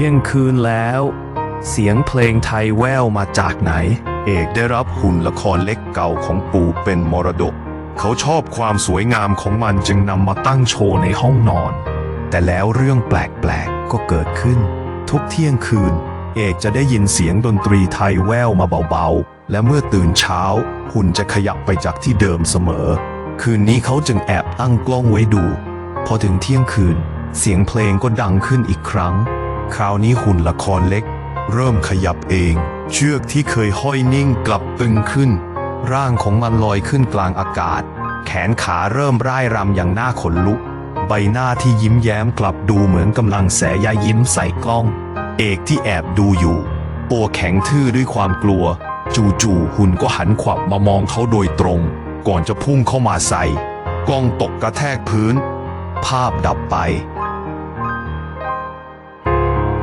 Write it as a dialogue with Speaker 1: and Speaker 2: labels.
Speaker 1: ที่ยงคืนแล้ว เสียงเพลงไทยแววมาจากไหน
Speaker 2: เอกได้รับหุ่นละครเล็กเก่าของปู่เป็นมรดก เขาชอบความสวยงามของมันจึงนำมาตั้งโชว์ในห้องนอน แต่แล้วเรื่องแปลกๆก็เกิดขึ้น ทุกเที่ยงคืน เอกจะได้ยินเสียงดนตรีไทยแววมาเบาๆ และเมื่อตื่นเช้า หุ่นจะขยับไปจากที่เดิมเสมอ คืนนี้เขาจึงแอบตั้งกล้องไว้ดู พอถึงเที่ยงคืน เสียงเพลงก็ดังขึ้นอีกครั้ง คราวนี้หุ่นละครเล็ก เริ่มขยับเอง เชือกที่เคยห้อยนิ่งกลับตึงขึ้น ร่างของมันลอยขึ้นกลางอากาศ แขนขาเริ่มร่ายรำอย่างน่าขนลุก ใบหน้าที่ยิ้มแย้มกลับดูเหมือนกำลังแสยายิ้มใส่กล้อง เอกที่แอบดูอยู่ตัวแข็งทื่อด้วยความกลัว จู่ๆหุ่นก็หันขวับมามองเขาโดยตรง ก่อนจะพุ่งเข้ามาใส่ กล้องตกกระแทกพื้น ภาพดับไป